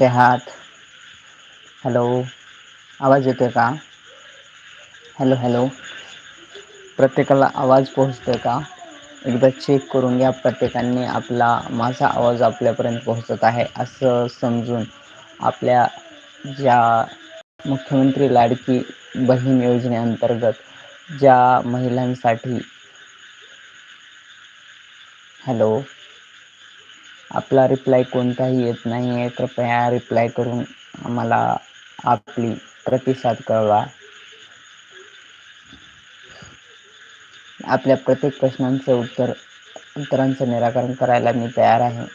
ते हात. हॅलो आवाज येतोय का? हॅलो हॅलो प्रत्येकाला आवाज पोहोचतोय का? एकदा चेक करून घ्या. प्रत्येकाने आपला माझा आवाज आपल्यापर्यंत पोहोचत आहे असं समजून आपल्या ज्या मुख्यमंत्री लाडकी बहीण योजनेअंतर्गत ज्या महिलांसाठी हॅलो आपला रिप्लाय कोणताही येत नाही आहे कृपया रिप्लाय करून आम्हाला आपली प्रतिसाद कळवा. आपल्या प्रत्येक प्रश्नांचं उत्तर उत्तरांचं निराकरण करायला मी तयार आहे.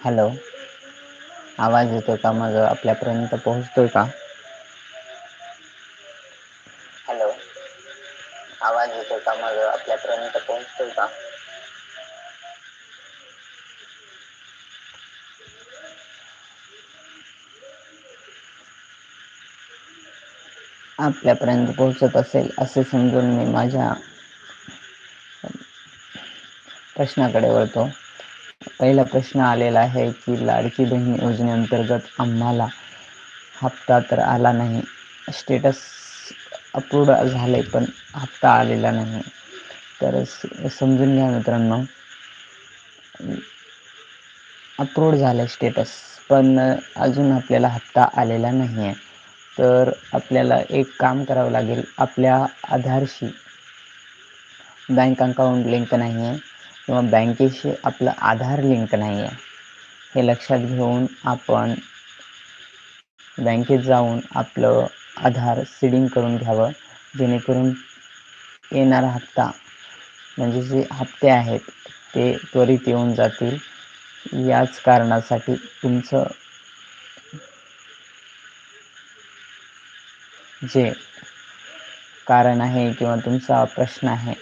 हॅलो आवाज येतो का? मग आपल्यापर्यंत पोहोचतोय का? आपल्यापर्यंत पोहोचत असेल असे समजून मी माझ्या प्रश्नाकडे वळतो. पहिला प्रश्न आलेला आहे की लाडकी बहीण योजनेअंतर्गत आम्हाला हप्ता तर आला नाही. स्टेटस अप्रूवड झाले पण हप्ता आलेला नाही. तर समजून घ्या मित्रांनो. अप्रूवड झालं स्टेटस पण अजून आपल्याला हप्ता आलेला नाही आहे तर आपल्याला एक काम करावं लागेल. आपल्या आधारशी बँक अकाउंट लिंक नाही आहे किंवा बँकेशी आपलं आधार लिंक नाही आहे हे लक्षात घेऊन आपण बँकेत जाऊन आपलं आधार सिडिंग करून घ्यावं. जेणेकरून येणारा हप्ता म्हणजे जे हप्ते आहेत ते त्वरित येऊन जातील. याच कारणासाठी तुमचं जे कारण आहे किंवा तुमचा प्रश्न आहे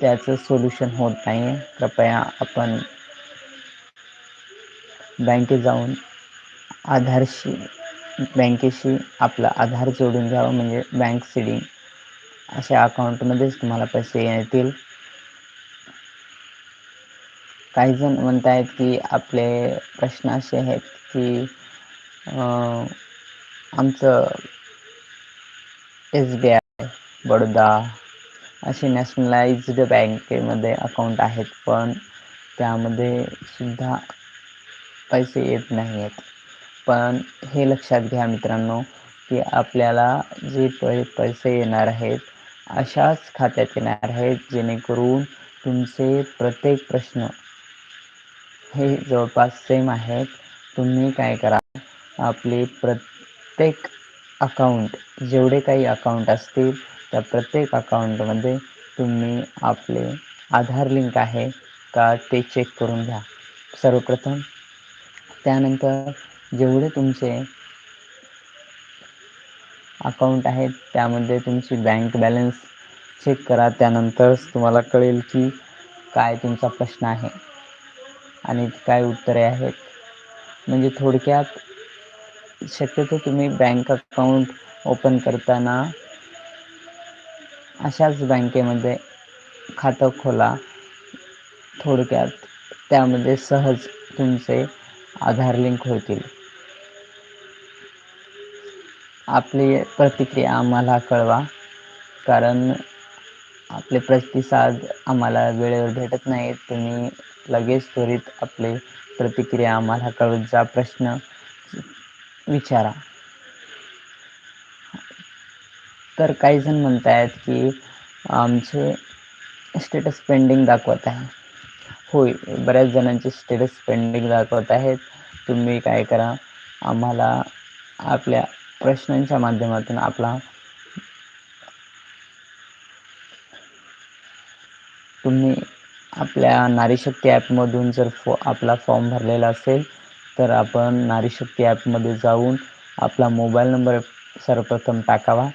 त्याचं सोल्युशन होत नाही कृपया आपण बँकेत जाऊन आधारशी बँकेशी आपला आधार जोडून घ्यावा. म्हणजे बँक सिडिंग अशा अकाउंटमध्येच तुम्हाला पैसे येतील. काही जण म्हणत आहेत की आपले प्रश्न असे आहेत की आमचं एस बी आय बडोदा असे नॅशनलाइज्ड बँकेमध्ये अकाउंट आहेत पण त्यामध्ये सुद्धा पैसे येत नाही आहेत पण हे लक्षात घ्या मित्रांनो की आपल्याला जे पै पैसे येणार आहेत अशाच खात्यात येणार आहेत जेणेकरून तुमचे प्रत्येक प्रश्न हे जवळपास सेम आहेत. तुम्ही काय करा आपले प्रत्येक अकाउंट जेवढे काही अकाउंट असतील त्या प्रत्येक अकाउंटमध्ये तुम्ही आपले आधार लिंक आहे का ते चेक करून घ्या. सर्वप्रथम त्यानंतर जेवढे तुमचे अकाउंट आहेत त्यामध्ये तुमची बँक बॅलन्स चेक करा. त्यानंतरच तुम्हाला कळेल की काय तुमचा प्रश्न आहे आणि काय उत्तरे आहेत. म्हणजे थोडक्यात शक्यतो तुम्ही बँक अकाउंट ओपन करताना अशाच बँकेमध्ये खातं खोला. थोडक्यात त्यामध्ये सहज तुमचे आधार लिंक होतील. आपली प्रतिक्रिया आम्हाला कळवा कारण आपले प्रतिसाद आम्हाला वेळेवर भेटत नाहीत. तुम्ही लगेच त्वरित आपले प्रतिक्रिया आम्हाला कळतचा प्रश्न विचारा. तर काही जण म्हणत आहेत की आमचे स्टेटस पेंडिंग दाखवत आहे. होय बऱ्याच जणांचे स्टेटस पेंडिंग दाखवत आहेत. तुम्ही काय करा आम्हाला आपल्या प्रश्नांच्या माध्यमातून आपला तुम्ही आपल्या नारीशक्ती ॲपमधून जर फॉ आपला फॉर्म भरलेला असेल तर आपण नारीशक्ती ॲपमध्ये जाऊन आपला मोबाईल नंबर सर्वप्रथम टाकावा.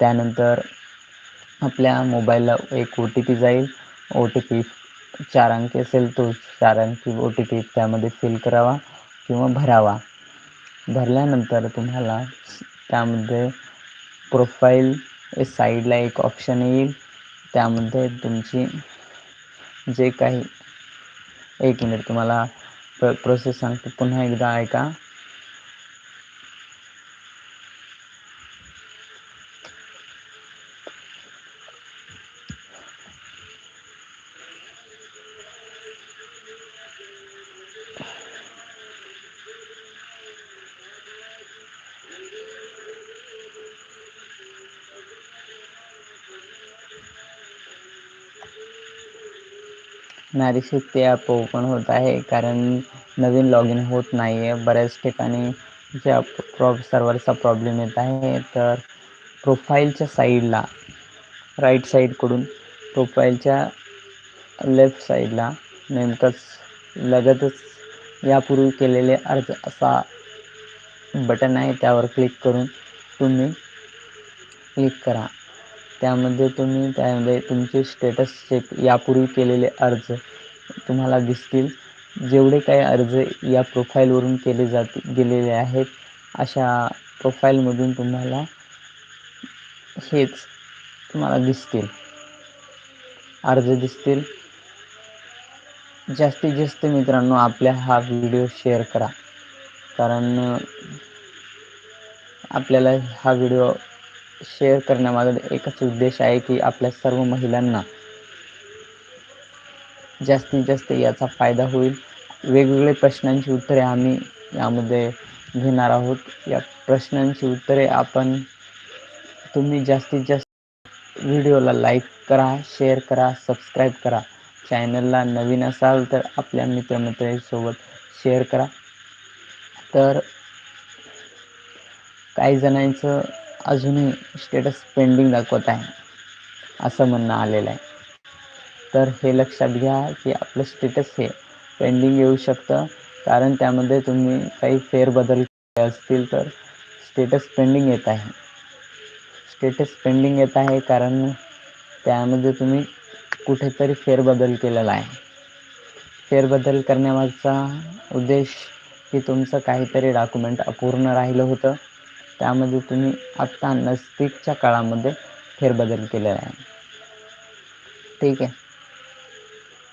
त्यानंतर आपल्या मोबाईलला एक ओ टी पी जाईल. ओ टी पी चार अंकी असेल तो चार अंकी ओ टी पी त्यामध्ये फिल करावा किंवा भरावा. भरल्यानंतर तुम्हाला त्यामध्ये प्रोफाईल साईडला एक ऑप्शन येईल. त्यामध्ये तुमची जे काही एक मिनिट तुम्हाला प्र प्रोसेस सांगतो. पुन्हा एकदा आहे असणारी नारी ॲप ओपन होत आहे. कारण नवीन लॉग इन होत नाही आहे बऱ्याच ठिकाणी ज्या प्रॉ सर्वरचा प्रॉब्लेम येत आहे तर प्रोफाईलच्या साईडला राईट साईडकडून प्रोफाईलच्या लेफ्ट साईडला नेमकंच लगतच यापूर्वी केलेले अर्ज असा बटन आहे. त्यावर क्लिक करून तुम्ही क्लिक करा. त्यामध्ये तुम्ही त्यामध्ये तुमचे स्टेटस चेक यापूर्वी केलेले अर्ज तुम्हाला दिसतील. जेवढे काही अर्ज या प्रोफाईलवरून केले जात गेलेले आहेत अशा प्रोफाईलमधून तुम्हाला हेच तुम्हाला दिसतील. अर्ज दिसतील. जास्तीत जास्त मित्रांनो आपल्या हा व्हिडिओ शेअर करा. कारण आपल्याला हा व्हिडिओ शेअर करण्यामागे एकच उद्देश आहे की आपल्या सर्व महिलांना जास्तीत जास्त याचा फायदा होईल. वेगवेगळे प्रश्नांची उत्तरे आम्ही यामध्ये घेणार आहोत. या प्रश्नांची उत्तरे आपण तुम्ही जास्तीत जास्त व्हिडिओला लाईक करा शेअर करा सबस्क्राईब करा. चॅनलला नवीन असाल तर आपल्या मित्रमित्रांसोबत शेअर करा. तर काही जणांचं अजूनही स्टेटस पेंडिंग दाखवत आहे. असं म्हणणं आलेलं आहे. तर हे लक्षात घ्या की आपलं स्टेटस हे पेंडिंग येऊ शकतं. कारण त्यामध्ये तुम्ही काही फेरबदल केले असतील तर स्टेटस पेंडिंग येत आहे. स्टेटस पेंडिंग येत आहे कारण त्यामध्ये तुम्ही कुठेतरी फेरबदल केलेला आहे. फेरबदल करण्यामागचा उद्देश की तुमचं काहीतरी डॉक्युमेंट अपूर्ण राहिलं होतं. त्यामध्ये तुम्ही आत्ता नजदीकच्या काळामध्ये फेरबदल केलेला आहे. ठीक आहे.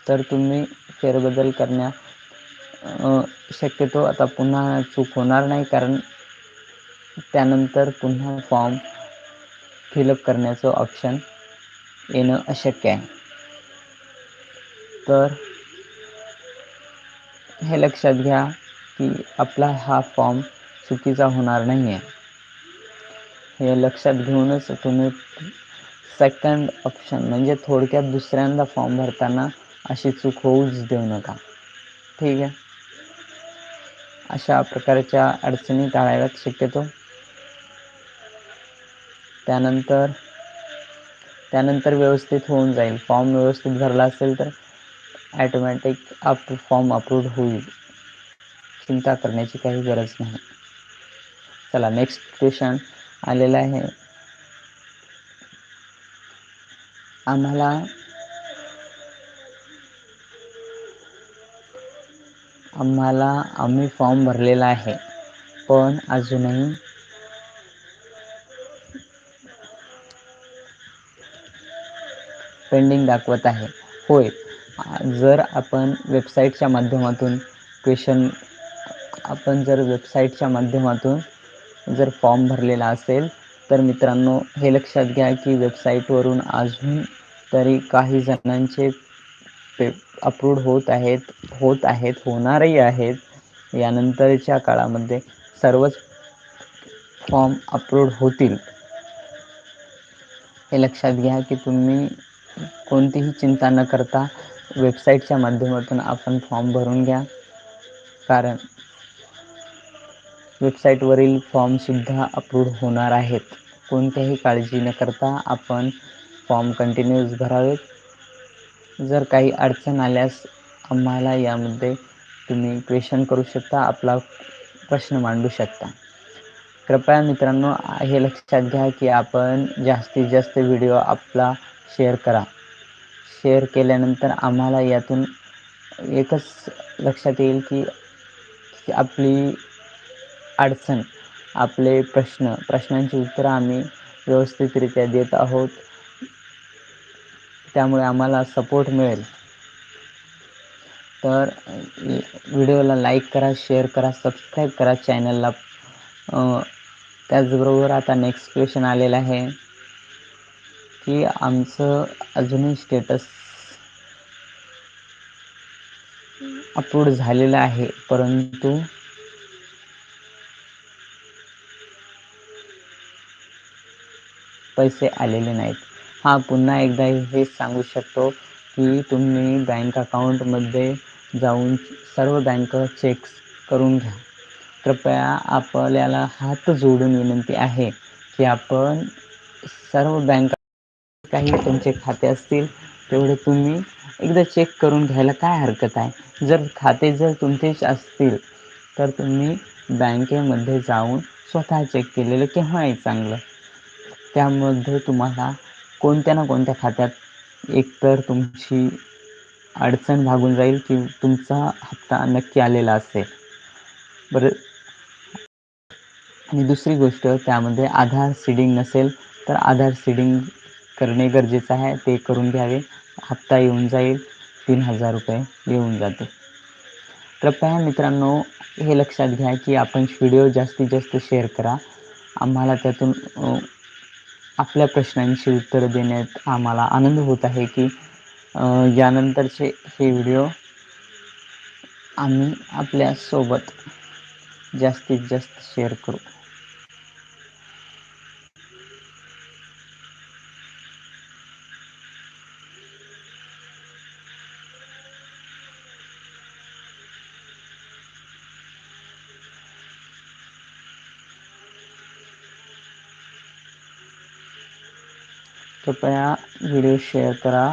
तर तुम्ही फेरबदल करण्या शक्यतो आता पुन्हा चूक होणार नाही कारण त्यानंतर पुन्हा फॉर्म फिलअप करण्याचं ऑप्शन येणं अशक्य आहे. तर हे लक्षात घ्या की आपला हा फॉर्म चुकीचा होणार नाही आहे हे लक्षात घेऊनच तुम्ही सेकंड ऑप्शन म्हणजे थोडक्यात दुसऱ्यांदा फॉर्म भरताना अशी चूक होऊच देऊ नका. ठीक आहे? अशा प्रकारच्या अडचणी टाळाव्यात शक्यतो. त्यानंतर त्यानंतर व्यवस्थित होऊन जाईल. फॉर्म व्यवस्थित भरला असेल तर ॲटोमॅटिक अप फॉर्म अप्रूव्ड होईल. चिंता करण्याची काही गरज नाही. चला नेक्स्ट क्वेश्चन आलेला आहे. आम्हाला आम्हाला आम्ही फॉर्म भरलेला आहे. पण अजूनही पेंडिंग दाखवत आहे. होय जर आपण वेबसाईटच्या माध्यमातून क्वेशन आपण जर वेबसाईटच्या माध्यमातून जर फॉर्म भरलेला असेल तर मित्रांनो हे लक्षात घ्या की वेबसाईटवरून अजून तरी काही जणांचे पे अप्रूव्ड होत आहेत होत आहेत होणारही आहेत. यानंतरच्या काळामध्ये सर्वच फॉर्म अप्रूव्ड होतील. हे लक्षात घ्या की तुम्ही कोणतीही चिंता न करता वेबसाईटच्या माध्यमातून आपण फॉर्म भरून घ्या. कारण वेबसाईटवरील फॉर्मसुद्धा अप्रूव्ड होणार आहेत. कोणत्याही काळजी न करता आपण फॉर्म कंटिन्यूअस भरावेत. जर काही अडचण आल्यास आम्हाला यामध्ये तुम्ही क्वेश्चन करू शकता आपला प्रश्न मांडू शकता. कृपया मित्रांनो हे लक्षात घ्या की आपण जास्तीत जास्त व्हिडिओ आपला शेअर करा. शेअर केल्यानंतर आम्हाला यातून एकच लक्षात येईल की आपली अडचण आपले प्रश्न प्रश्नांची उत्तरं आम्ही व्यवस्थितरित्या देत आहोत. त्यामुळे आम्हाला सपोर्ट मिळेल. तर व्हिडिओला लाईक करा शेअर करा सबस्क्राईब करा चॅनलला त्याचबरोबर आता नेक्स्ट क्वेश्चन आलेलं आहे की आमचं अजूनही स्टेटस अपलोड झालेलं आहे परंतु पैसे आलेले नाहीत. हां पुन्हा एकदा हेच सांगू शकतो की तुम्ही बँक अकाउंटमध्ये जाऊन सर्व बँक चेक्स करून घ्या. कृपया आपल्याला हात जोडून विनंती आहे की आपण सर्व बँक काही तुमचे खाते असतील तेवढे तुम्ही एकदा चेक करून घ्यायला काय हरकत आहे? जर खाते जर तुमचेच असतील तर तुम्ही बँकेमध्ये जाऊन स्वतः चेक केलेलं केव्हाही चांगलं. त्यामध्ये तुम्हाला कोणत्या ना कोणत्या खात्यात एकतर तुमची अडचण भागून जाईल की तुमचा हप्ता नक्की आलेला असेल. बरं. आणि दुसरी गोष्ट त्यामध्ये आधार सीडिंग नसेल तर आधार सीडिंग करणे गरजेचं आहे. ते करून घ्यावे. हप्ता येऊन जाईल. तीन हजार रुपये येऊन जाते. कृपया मित्रांनो हे लक्षात घ्या की आपण व्हिडिओ जास्तीत जास्त शेअर करा. आम्हाला त्यातून आपल्या प्रश्नांची उत्तरं देण्यात आम्हाला आनंद होत आहे की यानंतरचे हे व्हिडिओ आम्ही आपल्यासोबत जास्तीत जास्त शेअर करू. कृपया व्हिडिओ शेअर करा.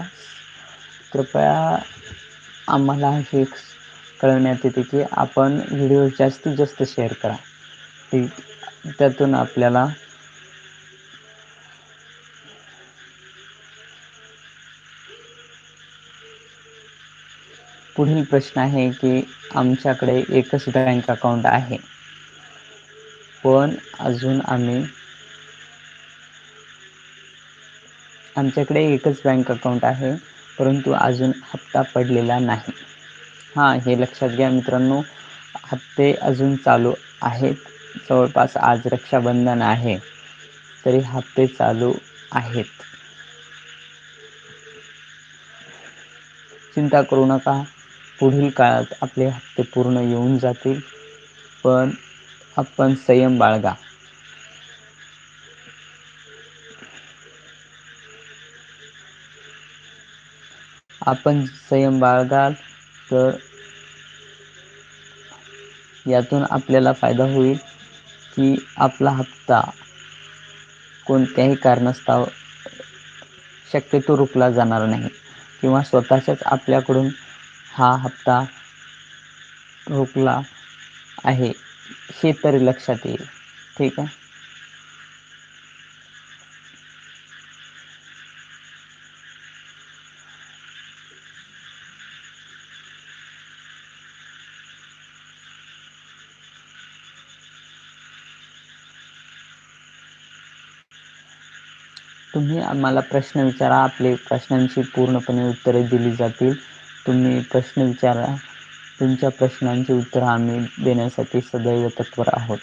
कृपया आम्हाला हे कळवण्यात येते की आपण व्हिडिओ जास्तीत जास्त शेअर करा. ती त्यातून आपल्याला पुढील प्रश्न आहे की आमच्याकडे एकच बँक अकाउंट आहे. पण अजून आम्ही आमच्याकडे एकच बँक अकाउंट आहे परंतु अजून हप्ता पडलेला नाही. हां हे लक्षात घ्या मित्रांनो. हप्ते अजून चालू आहेत. जवळपास आज रक्षाबंधन आहे तरी हप्ते चालू आहेत. चिंता करू नका. पुढील काळात आपले हप्ते पूर्ण येऊन जातील पण आपण संयम बाळगा. आपण संयम बाळगाल तर यातून आपल्याला फायदा होईल की आपला हप्ता कोणत्याही कारणास्तव शक्यतो रोखला जाणार नाही किंवा स्वतःच्याच आपल्याकडून हा हप्ता रोखला आहे हे तरी लक्षात येईल. ठीक आहे तुम्ही आम्हाला प्रश्न विचारा. आपले प्रश्नांची पूर्णपणे उत्तरे दिली जातील. तुम्ही प्रश्न विचारा. तुमच्या प्रश्नांची उत्तरं आम्ही देण्यासाठी सदैव तत्पर आहोत.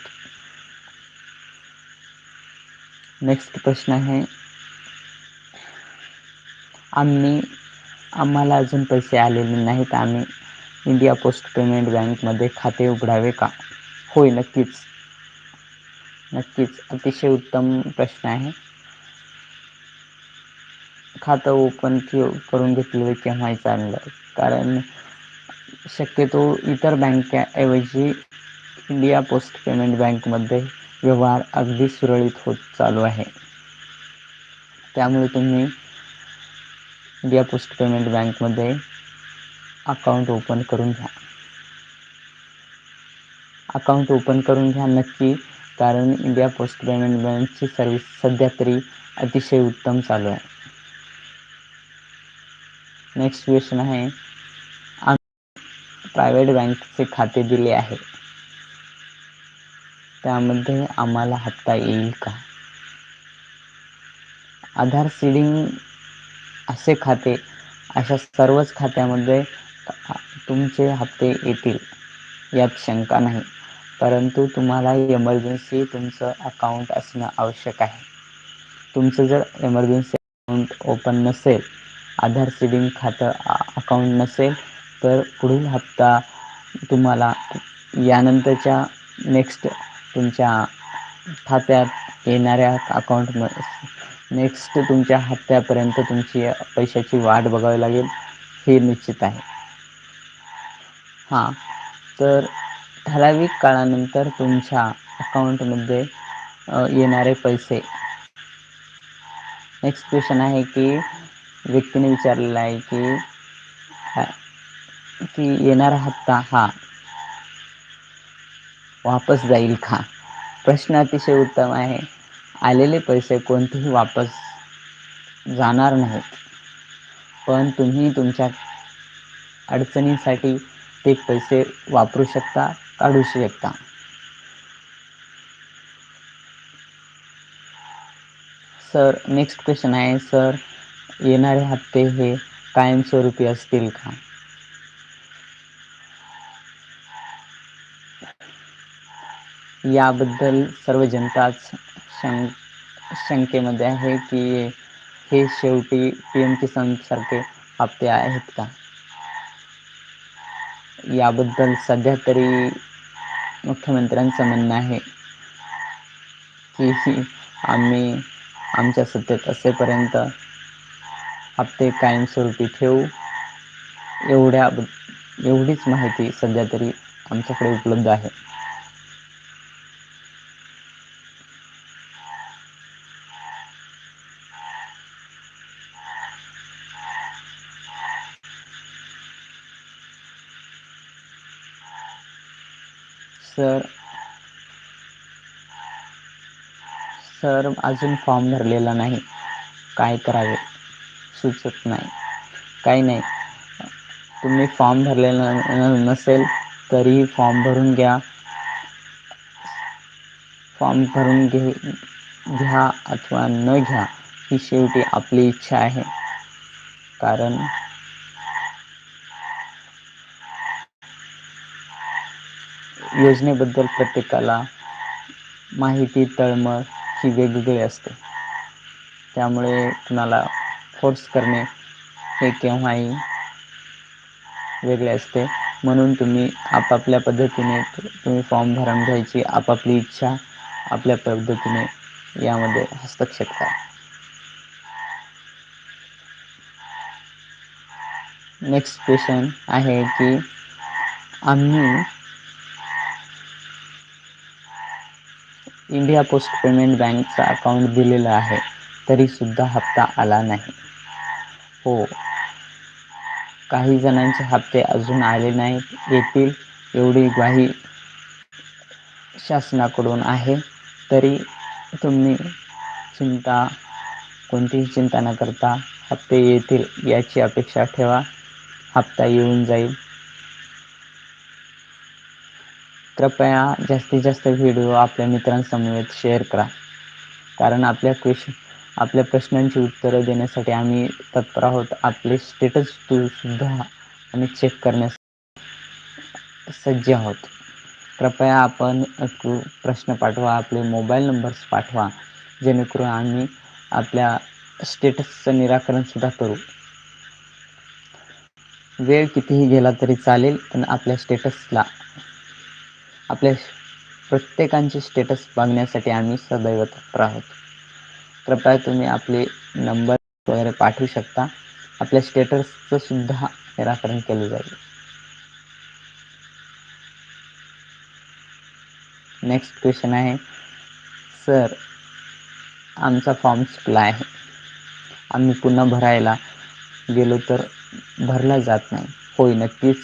नेक्स्ट प्रश्न आहे. आम्ही आम्हाला अजून पैसे आलेले नाहीत. आम्ही इंडिया पोस्ट पेमेंट बँकमध्ये खाते उघडावे का? होय नक्कीच. नक्कीच. अतिशय उत्तम प्रश्न आहे. खातं ओपन के करून घेतलेलं केव्हाही चांगलं कारण शक्यतो इतर बँकेऐवजी इंडिया पोस्ट पेमेंट बँकमध्ये व्यवहार अगदी सुरळीत होत चालू आहे. त्यामुळे तुम्ही इंडिया पोस्ट पेमेंट बँकमध्ये अकाउंट ओपन करून घ्या. अकाउंट ओपन करून घ्या नक्की कारण इंडिया पोस्ट पेमेंट बँकची सर्विस सध्या तरी अतिशय उत्तम चालू आहे. नेक्स्ट क्वेश्चन आहे. प्रायव्हेट बँकचे खाते दिले आहे. त्यामध्ये आम्हाला हप्ता येईल का? आधार सिडिंग असे खाते अशा सर्वच खात्यामध्ये तुमचे हप्ते येतील यात शंका नाही. परंतु तुम्हाला एमर्जन्सी तुमचं अकाउंट असणं आवश्यक आहे. तुमचं जर एमर्जन्सी अकाउंट ओपन नसेल आधार सेविंग खातं अकाउंट नसेल तर पुढील हप्ता तुम्हाला यानंतरच्या नेक्स्ट तुमच्या खात्यात येणाऱ्या अकाउंट म नेक्स्ट तुमच्या हप्त्यापर्यंत तुमची पैशाची वाट बघावी लागेल हे निश्चित आहे. हां तर ठराविक काळानंतर तुमच्या अकाउंटमध्ये येणारे पैसे. नेक्स्ट क्वेश्चन आहे की व्यक्तीने विचारलेला आहे की कि येणारा हप्ता हा वापस जाईल का? प्रश्न अतिशय उत्तम आहे. आलेले पैसे कोणतेही वापस जाणार नाहीत. पण तुम्ही तुमच्या अडचणीसाठी ते पैसे वापरू शकता काढू शकता. सर नेक्स्ट क्वेश्चन आहे. सर येणारे हप्ते हे कायमस्वरूपी असतील का? याबद्दल सर्व जनताच शं शंकेमध्ये आहे की हे शेवटी पी एम किसान सारखे हप्ते आहेत का? याबद्दल सध्या तरी मुख्यमंत्र्यांचं म्हणणं आहे की आम्ही आमच्या सत्तेत असेपर्यंत हप्ते कायमस्वरूपी ठेवू. एवढ्या एवढीच माहिती सध्या तरी आमच्याकडे उपलब्ध आहे. सर सर अजून फॉर्म भरलेला नाही. काय करावे? सुचत नाही. काही नाही. तुम्ही फॉर्म भरलेला नसेल तरीही फॉर्म भरून घ्या. फॉर्म भरून घे घ्या अथवा न घ्या ही शेवटी आपली इच्छा आहे. कारण योजनेबद्दल प्रत्येकाला माहिती तळमळ ही वेगवेगळी असते. त्यामुळे कुणाला फोर्स करणे हे केव्हाही वेगळे असते. म्हणून तुम्ही आपापल्या पद्धतीने तुम्ही फॉर्म भरून घ्यायची आपापली इच्छा आपल्या पद्धतीने यामध्ये हस्तक्षेप करा. नेक्स्ट क्वेश्चन आहे की आम्ही इंडिया पोस्ट पेमेंट बँकचा अकाउंट दिलेला आहे. तरीसुद्धा हप्ता आला नाही. हो. काही जणांचे हप्ते अजून आले नाहीत. येतील एवढी ग्वाही शासनाकडून आहे. तरी तुम्ही चिंता कोणतीही चिंता न करता हप्ते येतील याची अपेक्षा ठेवा. हप्ता येऊन जाईल. कृपया जास्तीत जास्त व्हिडिओ आपल्या मित्रांसमवेत शेअर करा. कारण आपल्या क्वेश्चन आपल्या प्रश्नांची उत्तरं देण्यासाठी आम्ही तत्पर आहोत. आपले स्टेटस तू सुद्धा आम्ही चेक करण्यास सज्ज आहोत. कृपया आपण प्रश्न पाठवा आपले मोबाईल नंबर्स पाठवा जेणेकरून आम्ही आपल्या स्टेटसचं निराकरणसुद्धा करू. वेळ कितीही गेला तरी चालेल पण आपल्या स्टेटसला आपल्या प्रत्येकांचे स्टेटस बघण्यासाठी आम्ही सदैव तत्पर आहोत. कृपया तुम्ही आपले नंबर वगैरे पाठवू शकता. आपल्या स्टेटसचं सुद्धा निराकरण केलं जाईल. नेक्स्ट क्वेश्चन आहे सर आमचा फॉर्म चुकला आहे. आम्ही पुन्हा भरायला गेलो तर भरला जात नाही. होय नक्कीच.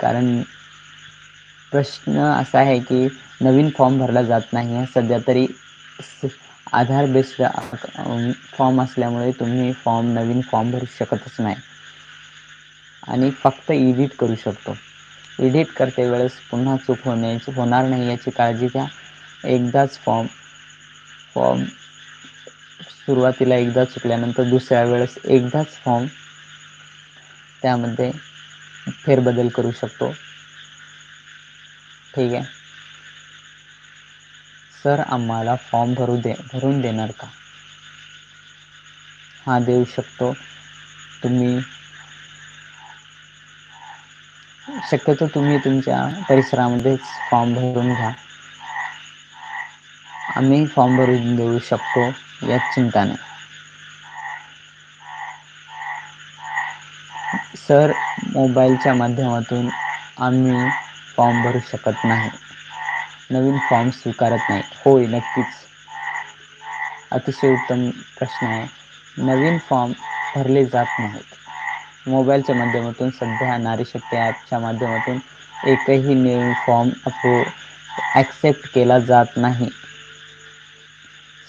कारण प्रश्न असा आहे की नवीन फॉर्म भरला जात नाही सध्या तरी आधार बेस्ड फॉर्म असल्यामुळे तुम्ही फॉर्म नवीन फॉर्म भरू शकतच नाही. आणि फक्त एडिट करू शकतो. एडिट करते वेळेस पुन्हा चूक होण्याची होणार नाही याची काळजी घ्या. एकदाच फॉर्म फॉर्म सुरुवातीला एकदा चुकल्यानंतर दुसऱ्या वेळेस एकदाच फॉर्म त्यामध्ये फेरबदल करू शकतो. ठीक आहे? सर आम्हाला फॉर्म भरू दे भरून देणार का? हा देऊ शकतो. तुम्ही शक्यतो तुम्ही तुमच्या परिसरामध्येच फॉर्म भरून घ्या. आम्ही फॉर्म भरून देऊ शकतो यात चिंता नाही. सर मोबाईलच्या माध्यमातून आम्ही फॉर्म भरू शकत नाही. नवीन फॉर्म स्वीकारत नाही होय नक्कीच. अतिशय उत्तम प्रश्न आहे. नवीन फॉर्म भरले जात नाहीत. मोबाईलच्या माध्यमातून सध्या नारीशक्ती ॲपच्या माध्यमातून एकही नवीन फॉर्म अप्रूव ॲक्सेप्ट केला जात नाही.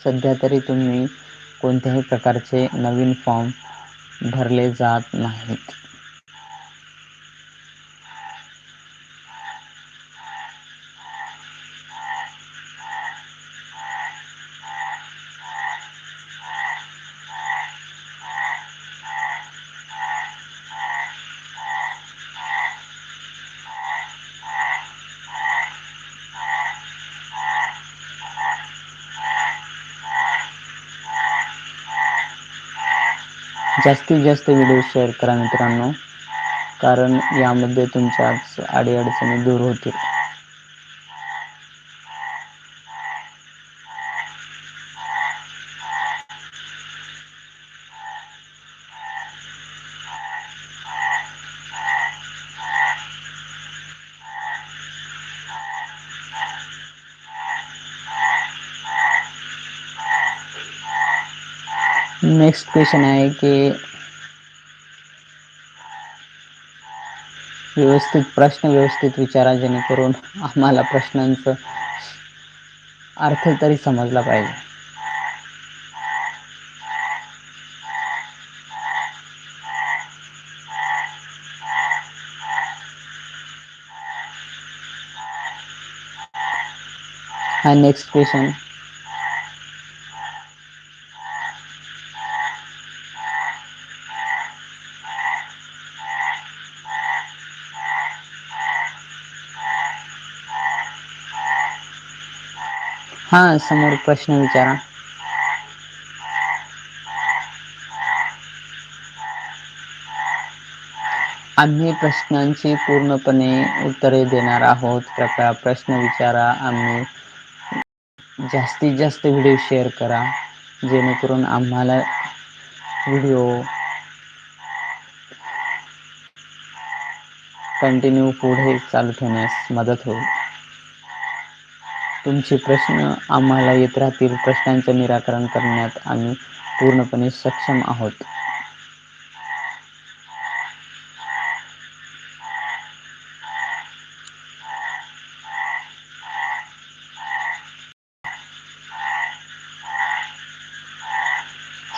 सध्या तरी तुम्ही कोणत्याही प्रकारचे नवीन फॉर्म भरले जात नाहीत. जास्तीत जास्त व्हिडिओ शेअर करा मित्रांनो. कारण यामध्ये तुमच्याच अडीअडचणी दूर होतील. नेक्स्ट क्वेश्चन आहे की व्यवस्थित प्रश्न व्यवस्थित विचारा जेणेकरून आम्हाला प्रश्नांचं अर्थ तरी समजला पाहिजे. हा नेक्स्ट क्वेश्चन हा समोर प्रश्न विचारा. आम्ही प्रश्नांची पूर्णपणे उत्तरे देणार आहोत. कृपया प्रश्न विचारा. आम्ही जास्तीत जास्त व्हिडिओ शेअर करा. जेणेकरून आम्हाला व्हिडिओ कंटिन्यू पुढे चालू ठेवण्यास मदत होईल. तुमचे प्रश्न आम्हाला येत राहतील. प्रश्नांचे निराकरण करण्यात आम्ही पूर्णपणे सक्षम आहोत.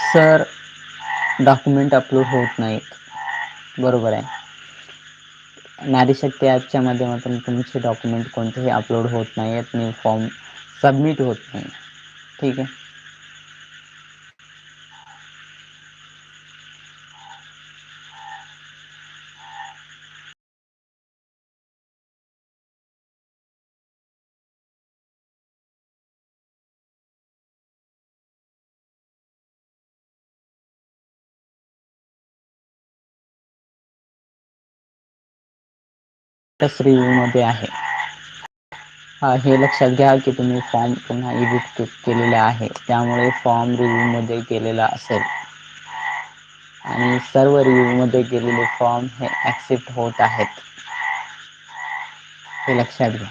सर डॉक्युमेंट अपलोड होत नाहीत. बरोबर आहे. नारीशक्ती ॲपच्या माध्यमातून तुमचे डॉक्युमेंट कोणतेही अपलोड होत नाही आहेत आणि फॉर्म सबमिट होत नाही. ठीक आहे? रिव्ह्यू मध्ये आहे. हा लक्षात घ्या की तुम्ही फॉर्म पुन्हा एडिट केलेले आहे. त्यामुळे फॉर्म रिव्ह्यूमध्ये केलेला असेल. आणि सर्व रिव्ह्यूमध्ये गेलेले फॉर्म हे ॲक्सेप्ट होत आहेत. हे लक्षात घ्या.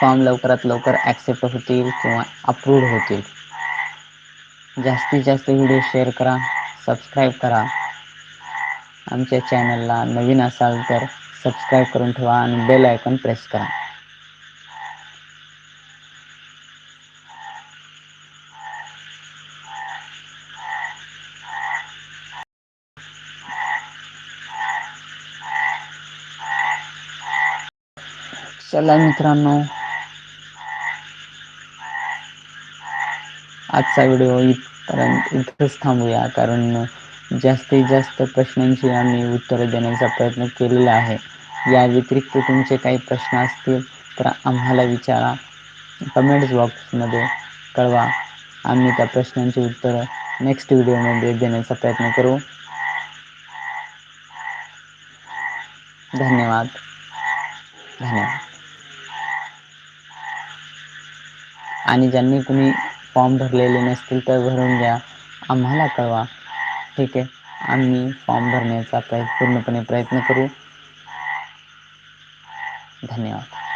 फॉर्म लवकरात लवकर ॲक्सेप्ट होतील किंवा अप्रूव्ड होतील. जास्तीत जास्त व्हिडिओ शेअर करा. सबस्क्राईब करा. आमच्या चॅनलला नवीन असाल तर सबस्क्राईब करून ठेवा आणि बेल आयकॉन प्रेस करा. चला मित्रांनो आजचा व्हिडिओ इथपर्यंत इथंच थांबूया. कारण जास्तीत जास्त प्रश्नांची आम्ही उत्तरं देण्याचा प्रयत्न केलेला आहे. या व्यतिरिक्त तुमचे काही प्रश्न असतील तर आम्हाला विचारा. कमेंट्स बॉक्समध्ये कळवा. आम्ही त्या प्रश्नांची उत्तरं नेक्स्ट व्हिडिओमध्ये देण्याचा प्रयत्न करू. धन्यवाद. धन्यवाद. आणि ज्यांनी तुम्ही फॉर्म भरलेले नसतील तर भरून द्या आम्हाला कळवा. ठीक आहे. आम्ही फॉर्म भरण्याचा प्रय पूर्णपणे प्रयत्न करू. धन्यवाद.